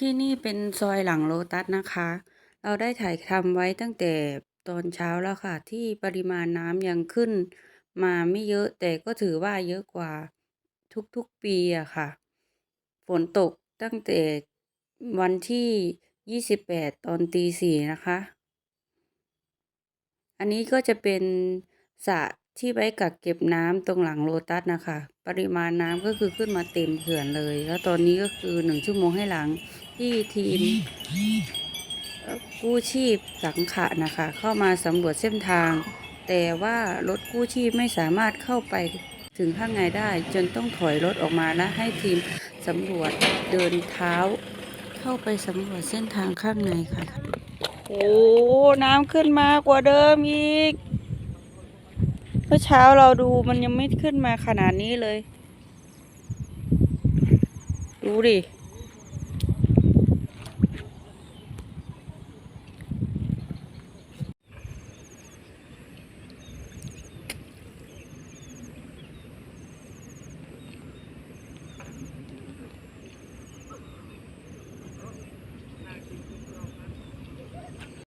ที่นี่เป็นซอยหลังโลตัสนะคะ เราได้ถ่ายทำไว้ตั้งแต่ตอนเช้าแล้วค่ะ ที่ปริมาณน้ำยังขึ้น มาไม่เยอะแต่ก็ถือว่าเยอะกว่าทุกๆปีอะค่ะ ฝนตกตั้งแต่วันที่ 28 ตอนตีสี่นะคะ อันนี้ก็จะเป็นสระที่ไว้กักเก็บน้ำตรงหลังโลตัสนะคะ ปริมาณน้ำก็คือขึ้นมาเต็มเขื่อนเลย แล้วตอนนี้ก็คือหนึ่งชั่วโมงให้หลัง ที่ทีมกู้ชีพสังขะนะคะ เข้ามาสำรวจเส้นทาง แต่ว่ารถกู้ชีพไม่สามารถเข้าไปถึงข้างในได้ จนต้องถอยรถออกมาและให้ทีมสำรวจเดินเท้า เข้าไปสำรวจเส้นทางข้างในค่ะ โอ้น้ำขึ้นมากว่าเดิมอีกเมื่อเช้าเราดูมันยังไม่ขึ้นมาขนาดนี้เลย ดูดิ